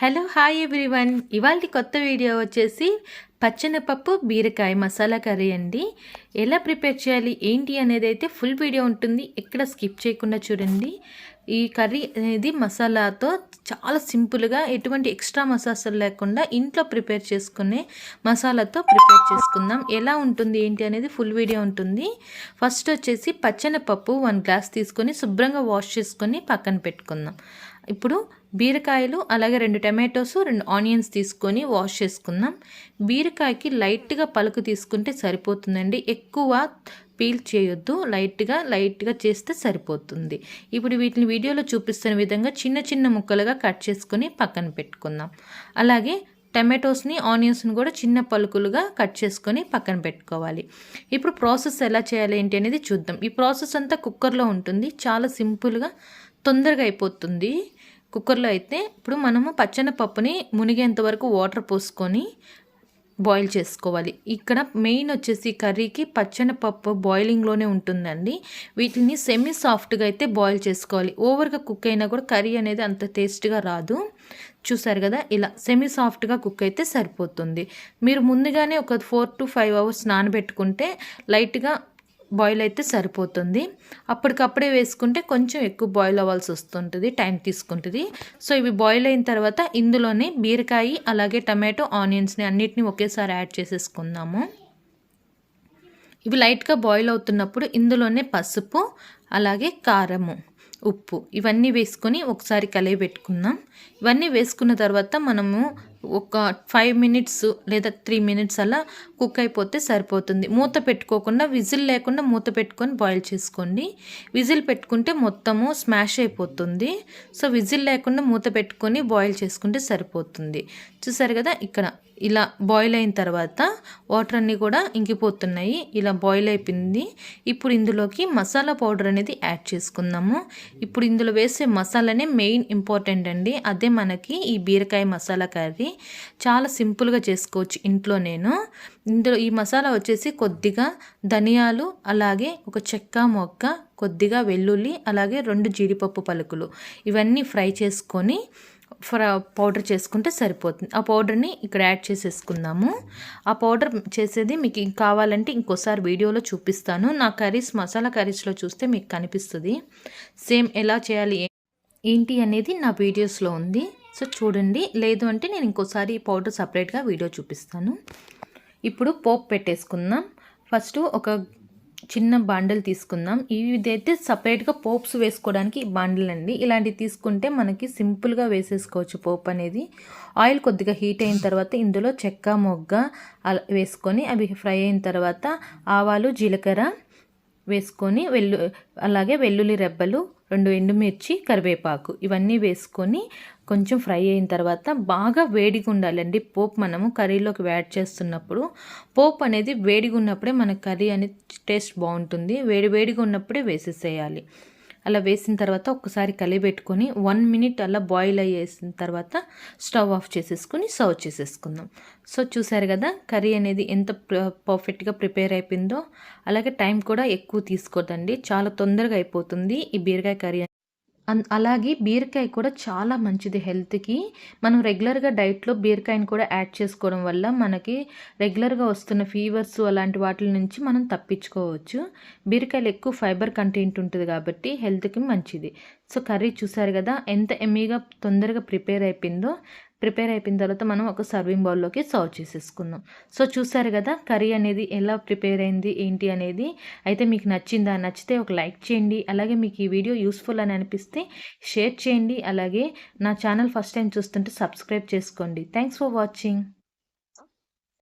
Hello hi everyone ఇవాళ కొత్త video వచ్చేసి పచ్చనపప్పు బీరకాయ మసాలా కర్రీ అండి. ఎలా ప్రిపేర్ చేయాలి ఏంటి అనేది అయితే ఫుల్ వీడియో ఉంటుంది. ఎక్కడ స్కిప్ చేయకుండా చూడండి. ఈ కర్రీ అనేది మసాలాతో చాలా సింపుల్గా ఎటువంటి ఎక్స్ట్రా మసాలాలు లేకుండా ఇంట్లో ప్రిపేర్ చేసుకునే మసాలాతో ప్రిపేర్ చేసుకుందాం. ఎలా ఉంటుంది ఏంటి అనేది ఫుల్ వీడియో ఉంటుంది. ఫస్ట్ వచ్చేసి పచ్చనపప్పు వన్ గ్లాస్ తీసుకొని శుభ్రంగా వాష్ చేసుకొని పక్కన పెట్టుకుందాం. ఇప్పుడు బీరకాయలు అలాగే రెండు టమాటోస్ రెండు ఆనియన్స్ తీసుకొని వాష్ చేసుకుందాం. బీరకాయకి లైట్గా పలుకు తీసుకుంటే సరిపోతుందండి. ఎక్కువ పీల్ చేయొద్దు. లైట్గా లైట్గా చేస్తే సరిపోతుంది. ఇప్పుడు వీటిని వీడియోలో చూపిస్తున్న విధంగా చిన్న చిన్న ముక్కలుగా కట్ చేసుకొని పక్కన పెట్టుకుందాం. అలాగే టమాటోస్ని ఆనియన్స్ని కూడా చిన్న పలుకులుగా కట్ చేసుకొని పక్కన పెట్టుకోవాలి. ఇప్పుడు ప్రాసెస్ ఎలా చేయాలి ఏంటి అనేది చూద్దాం. ఈ ప్రాసెస్ అంతా కుక్కర్లో ఉంటుంది. చాలా సింపుల్గా తొందరగా అయిపోతుంది. కుక్కర్లో అయితే ఇప్పుడు మనము పచ్చని పప్పుని మునిగేంత వరకు వాటర్ పోసుకొని బాయిల్ చేసుకోవాలి. ఇక్కడ మెయిన్ వచ్చేసి కర్రీకి పచ్చని పప్పు బాయిలింగ్లోనే ఉంటుందండి. వీటిని సెమీ సాఫ్ట్గా అయితే బాయిల్ చేసుకోవాలి. ఓవర్గా కుక్ అయినా కూడా కర్రీ అనేది అంత టేస్ట్గా రాదు. చూసారు కదా ఇలా సెమీ సాఫ్ట్గా కుక్ అయితే సరిపోతుంది. మీరు ముందుగానే ఒక ఫోర్ టు ఫైవ్ అవర్స్ నానబెట్టుకుంటే లైట్గా బాయిల్ అయితే సరిపోతుంది. అప్పటికప్పుడే వేసుకుంటే కొంచెం ఎక్కువ బాయిల్ అవ్వాల్సి వస్తుంటుంది టైం తీసుకుంటుంది. సో ఇవి బాయిల్ అయిన తర్వాత ఇందులోనే బీరకాయ అలాగే టమాటో ఆనియన్స్ని అన్నిటిని ఒకేసారి యాడ్ చేసేసుకుందాము. ఇవి లైట్గా బాయిల్ అవుతున్నప్పుడు ఇందులోనే పసుపు అలాగే కారము ఉప్పు ఇవన్నీ వేసుకొని ఒకసారి కలిగి పెట్టుకుందాం ఇవన్నీ వేసుకున్న తర్వాత మనము ఒక ఫైవ్ మినిట్స్ లేదా త్రీ మినిట్స్ అలా కుక్ అయిపోతే సరిపోతుంది. మూత పెట్టుకోకుండా విజిల్ లేకుండా మూత పెట్టుకొని బాయిల్ చేసుకోండి. విజిల్ పెట్టుకుంటే మొత్తము స్మాష్ అయిపోతుంది. సో విజిల్ లేకుండా మూత పెట్టుకొని బాయిల్ చేసుకుంటే సరిపోతుంది. చూసారు కదా ఇక్కడ ఇలా బాయిల్ అయిన తర్వాత వాటర్ అన్నీ కూడా ఇంకిపోతున్నాయి. ఇలా బాయిల్ అయిపోయింది. ఇప్పుడు ఇందులోకి మసాలా పౌడర్ అనేది యాడ్ చేసుకుందాము. ఇప్పుడు ఇందులో వేసే మసాలానే మెయిన్ ఇంపార్టెంట్ అండి. అదే మనకి ఈ బీరకాయ మసాలా కర్రీ చాలా సింపుల్గా చేసుకోవచ్చు ఇంట్లో నేను. ఇందులో ఈ మసాలా వచ్చేసి కొద్దిగా ధనియాలు అలాగే ఒక చెక్క మొక్క కొద్దిగా వెల్లుల్లి అలాగే రెండు జీడిపప్పు పలుకులు. ఇవన్నీ ఫ్రై చేసుకొని ఫ్ర పౌడర్ చేసుకుంటే సరిపోతుంది. ఆ పౌడర్ని ఇక్కడ యాడ్ చేసేసుకుందాము. ఆ పౌడర్ చేసేది మీకు కావాలంటే ఇంకోసారి వీడియోలో చూపిస్తాను. నా కర్రీస్ మసాలా కర్రీస్లో చూస్తే మీకు కనిపిస్తుంది. సేమ్ ఎలా చేయాలి ఏంటి అనేది నా వీడియోస్లో ఉంది. సో చూడండి లేదు అంటే నేను ఇంకోసారి ఈ పౌడర్ సపరేట్గా వీడియో చూపిస్తాను. ఇప్పుడు పోపు పెట్టేసుకుందాం. ఫస్ట్ ఒక చిన్న బాండల్ తీసుకుందాం. ఇదైతే సపరేట్గా పోప్స్ వేసుకోవడానికి బాండల్ అండి ఇలాంటివి తీసుకుంటే మనకి సింపుల్గా వేసేసుకోవచ్చు పోప్ అనేది. ఆయిల్ కొద్దిగా హీట్ అయిన తర్వాత ఇందులో చెక్క మొగ్గ వేసుకొని అవి ఫ్రై అయిన తర్వాత ఆవాలు జీలకర్ర వేసుకొని వెల్లు అలాగే వెల్లుల్లి రెబ్బలు రెండు ఎండుమిర్చి కరివేపాకు ఇవన్నీ వేసుకొని కొంచెం ఫ్రై అయిన తర్వాత బాగా వేడిగా ఉండాలండి. పోపు మనము కర్రీలోకి యాడ్ చేస్తున్నప్పుడు పోపు అనేది వేడిగా ఉన్నప్పుడే మన కర్రీ అనేది టేస్ట్ బాగుంటుంది. వేడి వేడిగా ఉన్నప్పుడే వేసేసేయాలి. అలా వేసిన తర్వాత ఒక్కసారి కలిపెట్టుకొని వన్ మినిట్ అలా బాయిల్ అయ్యేసిన తర్వాత స్టవ్ ఆఫ్ చేసేసుకొని సర్వ్ చేసేసుకుందాం. సో చూసారు కదా కర్రీ అనేది ఎంత పర్ఫెక్ట్గా ప్రిపేర్ అయిపోయిందో అలాగే టైం కూడా ఎక్కువ తీసుకోదండి. చాలా తొందరగా అయిపోతుంది ఈ బీరకాయ కర్రీ అలాగే బీరకాయ కూడా చాలా మంచిది హెల్త్కి. మనం రెగ్యులర్గా డైట్లో బీరకాయని కూడా యాడ్ చేసుకోవడం వల్ల మనకి రెగ్యులర్గా వస్తున్న ఫీవర్స్ అలాంటి వాటి నుంచి మనం తప్పించుకోవచ్చు. బీరకాయలు ఎక్కువ ఫైబర్ కంటెంట్ ఉంటుంది కాబట్టి హెల్త్కి మంచిది. సో కర్రీ చూసారు కదా ఎంత ఎమ్మీగా తొందరగా ప్రిపేర్ అయిపోయిందో ప్రిపేర్ అయిపోయిన తర్వాత మనం ఒక సర్వింగ్ బౌల్లోకి సర్వ్ చేసేసుకుందాం. సో చూసారు కదా కర్రీ అనేది ఎలా ప్రిపేర్ అయింది ఏంటి అనేది. అయితే మీకు నచ్చిందా నచ్చితే ఒక లైక్ చేయండి. అలాగే మీకు ఈ వీడియో యూస్ఫుల్ అని అనిపిస్తే షేర్ చేయండి. అలాగే నా ఛానల్ ఫస్ట్ టైం చూస్తుంటే సబ్స్క్రైబ్ చేసుకోండి. Thanks for watching.